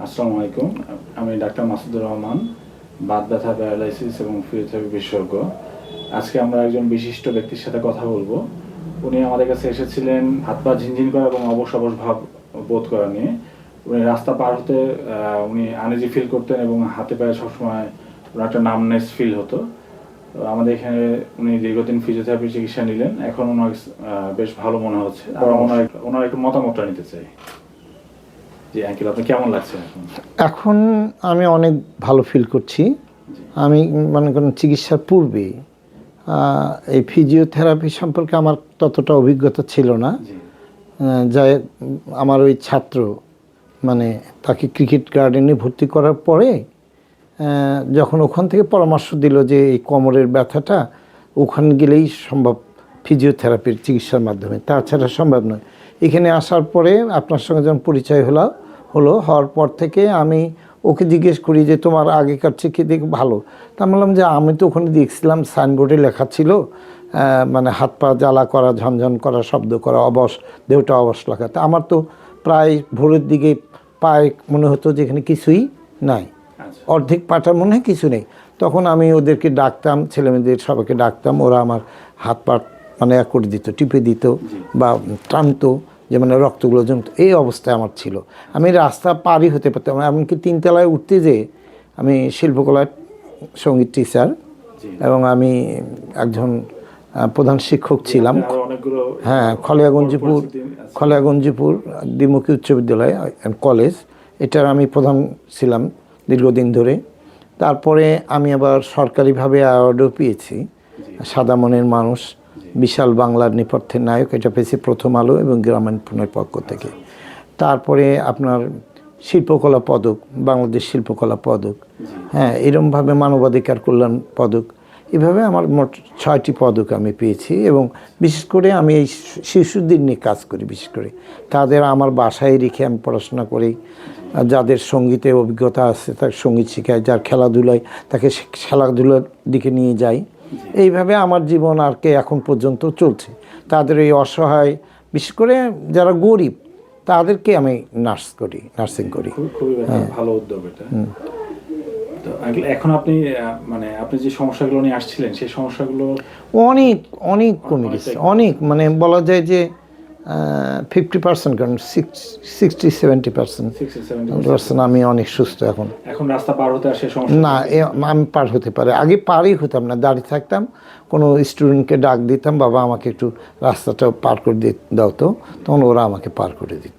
আসসালামু আলাইকুম। আমি ডাক্তার মাসুদুর রহমান বাত ব্যথা প্যারালাইসিস এবং ফিজিওথেরাপি বিশেষজ্ঞ। আজকে আমরা একজন বিশিষ্ট ব্যক্তির সাথে কথা বলব। উনি আমাদের কাছে এসেছিলেন হাত পা ঝিনঝিন করা এবং অবশ অবশ ভাব বোধ করা নিয়ে। উনি রাস্তা পার হতে উনি আনেজি ফিল করতেন এবং হাতে পায়ে সবসময় ওনার একটা নামনেস ফিল হতো। আমাদের এখানে উনি দীর্ঘদিন ফিজিওথেরাপি চিকিৎসা নিলেন। এখন ওনার বেশ ভালো মনে হচ্ছে। আর ওনার ওনার একটু মতামতটা নিতে চাই। জি আঙ্কেল আপনি কেমন লাগছে এখন? এখন আমি অনেক ভালো ফিল করছি। আমি মনে করেন চিকিৎসার পূর্বে এই ফিজিওথেরাপি সম্পর্কে আমার ততটা অভিজ্ঞতা ছিল না। যা আমার ওই ছাত্র মানে তাকে ক্রিকেট গার্ডেনে ভর্তি করার পরে যখন ওখান থেকে পরামর্শ দিল যে এই কোমরের ব্যথাটা ওখানে গেলেই সম্ভব ফিজিওথেরাপির চিকিৎসার মাধ্যমে। তাছাড়া সম্ভব নয়। এখানে আসার পরে আপনার সঙ্গে যখন পরিচয় হলো হলো হওয়ার পর থেকে আমি ওকে জিজ্ঞেস করি যে তোমার আগেকার থেকে দেখ ভালো। তা বললাম যে আমি তো ওখানে দেখছিলাম সাইনবোর্ডে লেখা ছিল মানে হাত পা জ্বালা করা ঝনঝন করা শব্দ করা অবশ দেহটা অবশ লাগা। তা আমার তো প্রায় ভোরের দিকে পায়ে মনে হতো যে এখানে কিছুই নাই। আচ্ছা। অর্ধেক পাটার মনে হয় কিছু নেই। তখন আমি ওদেরকে ডাকতাম ছেলেমেয়েদের সবাইকে ডাকতাম ওরা আমার হাত পা মানে করে দিত টিপে দিত বা টানতো। যে মানে রক্তগুলো জমতো এই অবস্থায় আমার ছিল। আমি রাস্তা পারই হতে পারতাম। এমনকি তিনতলায় উঠতে যে আমি শিল্পকলার সংগীত টিচার এবং আমি একজন প্রধান শিক্ষক ছিলাম। হ্যাঁ খলিয়াগঞ্জিপুর খলিয়াগঞ্জিপুর দ্বিমুখী উচ্চ বিদ্যালয় কলেজ এটার আমি প্রধান ছিলাম দীর্ঘদিন ধরে। তারপরে আমি আবার সরকারিভাবে অ্যাওয়ার্ডও পেয়েছি। সাদা মনের মানুষ বিশাল বাংলার নেপথ্যের নায়ক, এটা পেয়েছি প্রথম আলো এবং গ্রামীণ ফোনের পক্ষ থেকে। তারপরে আপনার শিল্পকলা পদক, বাংলাদেশ শিল্পকলা পদক হ্যাঁ এরমভাবে মানবাধিকার কল্যাণ পদক, এভাবে আমার মোট ছয়টি পদক আমি পেয়েছি এবং বিশেষ করে আমি এই শিশুদের নিয়ে কাজ করি, বিশেষ করে। তাদের আমার বাসায় রেখে আমি পড়াশোনা করি, যাদের সঙ্গীতে অভিজ্ঞতা আছে, তার সংগীত শেখায়, যার খেলাধুলায় তাকে খেলাধুলার দিকে নিয়ে যাই। এইভাবে আমার জীবন আর কে এখন পর্যন্ত চলছে। তাদের এই অসহায় বিশেষ করে যারা গরিব তাদেরকে আমি নার্স করি নার্সিং করি। খুবই ভালো উদ্যোগ এটা। তো এখন আপনি মানে আপনি যে সমস্যাগুলো নিয়ে আসছিলেন সেই সমস্যাগুলো অনেক অনেক কমে গেছে। অনেক মানে বলা যায় যে ফিফটি পার্সেন্ট কারণ সিক্সটি সেভেন্টি পার্সেন্ট পার্সেন্ট আমি অনেক সুস্থ এখন। এখন রাস্তা পার হতে আসে না এ আমি পার হতে পারে। আগে পারই হতাম না দাঁড়িয়ে থাকতাম কোনো স্টুডেন্টকে ডাক দিতাম বাবা আমাকে একটু রাস্তাটা পার করে দিয়ে দাও তো তখন ওরা আমাকে পার করে দিত।